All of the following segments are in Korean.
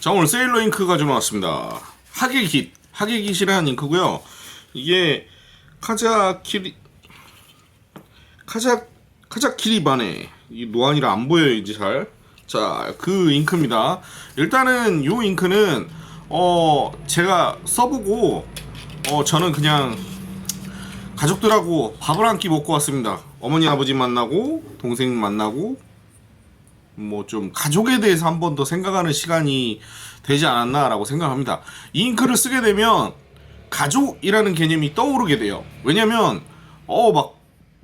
자 오늘 세일러 잉크가 좀 나왔습니다. 하계깃 하계깃이라는 잉크고요. 이게 카자키리 카자 카자키리반에 이 노안이라 안 보여요 이제 잘. 자 그 잉크입니다. 일단은 요 잉크는 어 제가 써보고 어 저는 그냥 가족들하고 밥을 한 끼 먹고 왔습니다. 어머니 아버지 만나고 동생 만나고 뭐 좀 가족에 대해서 한 번 더 생각하는 시간이 되지 않았나라고 생각합니다. 이 잉크를 쓰게 되면 가족이라는 개념이 떠오르게 돼요. 왜냐면 어 막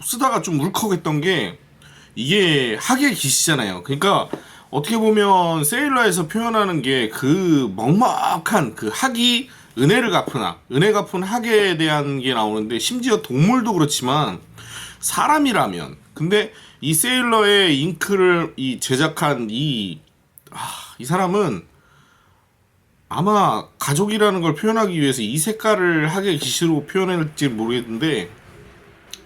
쓰다가 좀 울컥했던 게 이게 학예 기시잖아요. 그러니까 어떻게 보면 세일러에서 표현하는 게 그 먹먹한 그 학이 은혜를 갚으나 은혜 갚은 학에 대한 게 나오는데 심지어 동물도 그렇지만 사람이라면. 근데 이 세일러의 잉크를 이 제작한 이, 아, 이 사람은 아마 가족이라는 걸 표현하기 위해서 이 색깔을 하계 기시로 표현할지 모르겠는데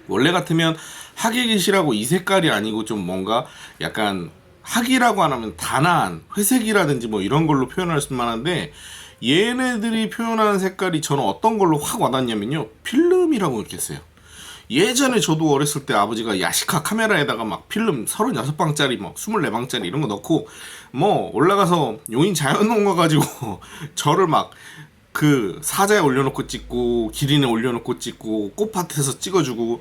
원래 같으면 하계 기시라고 이 색깔이 아니고 좀 뭔가 약간 학이라고 안 하면 단아한 회색이라든지 뭐 이런 걸로 표현할 수 만한데 얘네들이 표현하는 색깔이 저는 어떤 걸로 확 와닿냐면요. 필름이라고 느꼈어요 예전에 저도 어렸을 때 아버지가 야시카 카메라에다가 막 필름 36방짜리 막 24방짜리 이런 거 넣고 뭐 올라가서 용인 자연농가 가지고 저를 막 그 사자에 올려놓고 찍고 기린에 올려놓고 찍고 꽃밭에서 찍어주고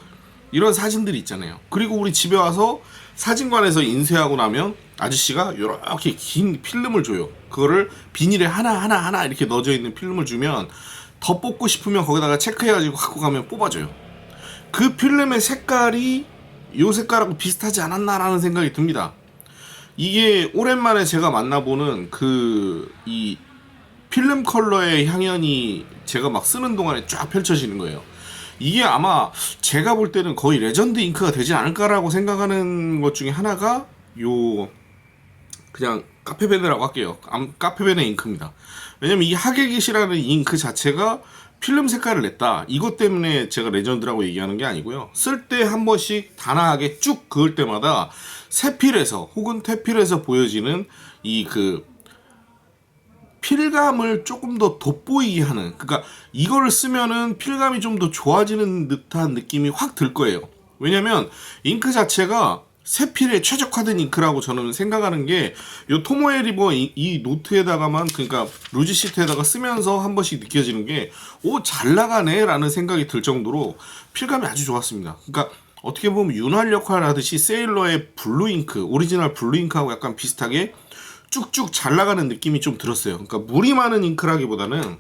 이런 사진들이 있잖아요. 그리고 우리 집에 와서 사진관에서 인쇄하고 나면 아저씨가 이렇게 긴 필름을 줘요. 그거를 비닐에 하나 하나 하나 이렇게 넣어져 있는 필름을 주면 더 뽑고 싶으면 거기다가 체크해가지고 갖고 가면 뽑아줘요. 그 필름의 색깔이 요 색깔하고 비슷하지 않았나라는 생각이 듭니다. 이게 오랜만에 제가 만나보는 그 이 필름 컬러의 향연이 제가 막 쓰는 동안에 쫙 펼쳐지는 거예요. 이게 아마 제가 볼 때는 거의 레전드 잉크가 되지 않을까라고 생각하는 것 중에 하나가 요 그냥 카페벤이라고 할게요. 암- 카페벤의 잉크입니다. 왜냐면 이 하객깃이라는 잉크 자체가 필름 색깔을 냈다. 이것 때문에 제가 레전드라고 얘기하는 게 아니고요. 쓸 때 한 번씩 단아하게 쭉 그을 때마다 세필에서 혹은 태필에서 보여지는 이 그 필감을 조금 더 돋보이게 하는 그러니까 이거를 쓰면은 필감이 좀 더 좋아지는 듯한 느낌이 확 들 거예요. 왜냐면 잉크 자체가 세필에 최적화된 잉크라고 저는 생각하는 게 요 토모에 리버 이, 이 노트에다가만 그러니까 루지 시트에다가 쓰면서 한 번씩 느껴지는 게 오 잘 나가네라는 생각이 들 정도로 필감이 아주 좋았습니다. 그러니까 어떻게 보면 윤활 역할을 하듯이 세일러의 블루 잉크 오리지널 블루 잉크하고 약간 비슷하게 쭉쭉 잘 나가는 느낌이 좀 들었어요. 그러니까 물이 많은 잉크라기보다는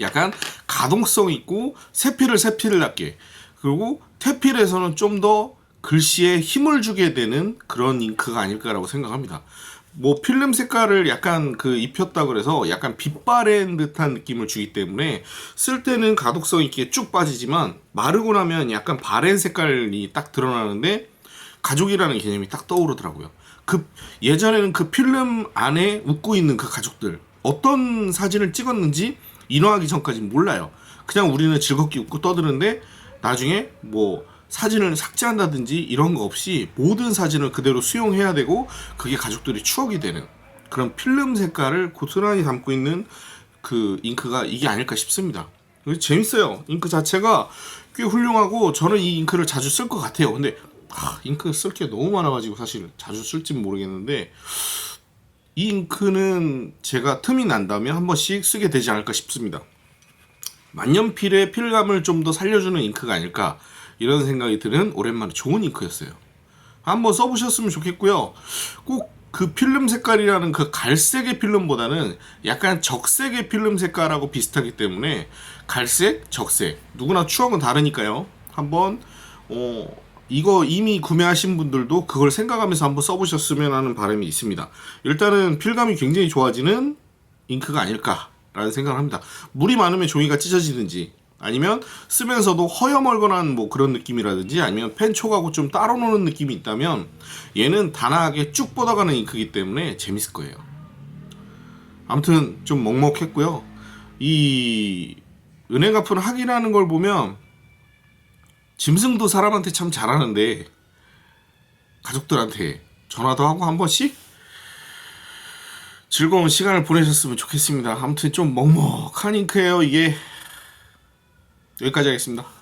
약간 가동성 있고 세필을 세필을 낫게 그리고 태필에서는 좀더 글씨에 힘을 주게 되는 그런 잉크가 아닐까라고 생각합니다. 뭐 필름 색깔을 약간 그 입혔다 그래서 약간 빛바랜 듯한 느낌을 주기 때문에 쓸 때는 가독성 있게 쭉 빠지지만 마르고 나면 약간 바랜 색깔이 딱 드러나는데 가족이라는 개념이 딱 떠오르더라고요. 그 예전에는 그 필름 안에 웃고 있는 그 가족들 어떤 사진을 찍었는지 인화하기 전까지 몰라요. 그냥 우리는 즐겁게 웃고 떠드는데 나중에 뭐 사진을 삭제한다든지 이런 거 없이 모든 사진을 그대로 수용해야 되고 그게 가족들이 추억이 되는 그런 필름 색깔을 고스란히 담고 있는 그 잉크가 이게 아닐까 싶습니다. 재밌어요. 잉크 자체가 꽤 훌륭하고 저는 이 잉크를 자주 쓸 것 같아요. 근데 아, 잉크 쓸 게 너무 많아가지고 사실 자주 쓸지는 모르겠는데 이 잉크는 제가 틈이 난다면 한 번씩 쓰게 되지 않을까 싶습니다. 만년필의 필감을 좀 더 살려주는 잉크가 아닐까 이런 생각이 드는 오랜만에 좋은 잉크였어요. 한번 써보셨으면 좋겠고요. 꼭 그 필름 색깔이라는 그 갈색의 필름보다는 약간 적색의 필름 색깔하고 비슷하기 때문에 갈색, 적색 누구나 추억은 다르니까요. 한번 어, 이거 이미 구매하신 분들도 그걸 생각하면서 한번 써보셨으면 하는 바람이 있습니다. 일단은 필감이 굉장히 좋아지는 잉크가 아닐까라는 생각을 합니다. 물이 많으면 종이가 찢어지든지 아니면 쓰면서도 허여멀건한 뭐 그런 느낌이라든지 아니면 펜촉하고 좀 따로 노는 느낌이 있다면 얘는 단아하게 쭉 뻗어가는 잉크이기 때문에 재밌을 거예요. 아무튼 좀 먹먹했고요. 이 은행 갚은 학이라는 걸 보면 짐승도 사람한테 참 잘하는데 가족들한테 전화도 하고 한 번씩 즐거운 시간을 보내셨으면 좋겠습니다. 아무튼 좀 먹먹한 잉크예요 이게. 여기까지 하겠습니다.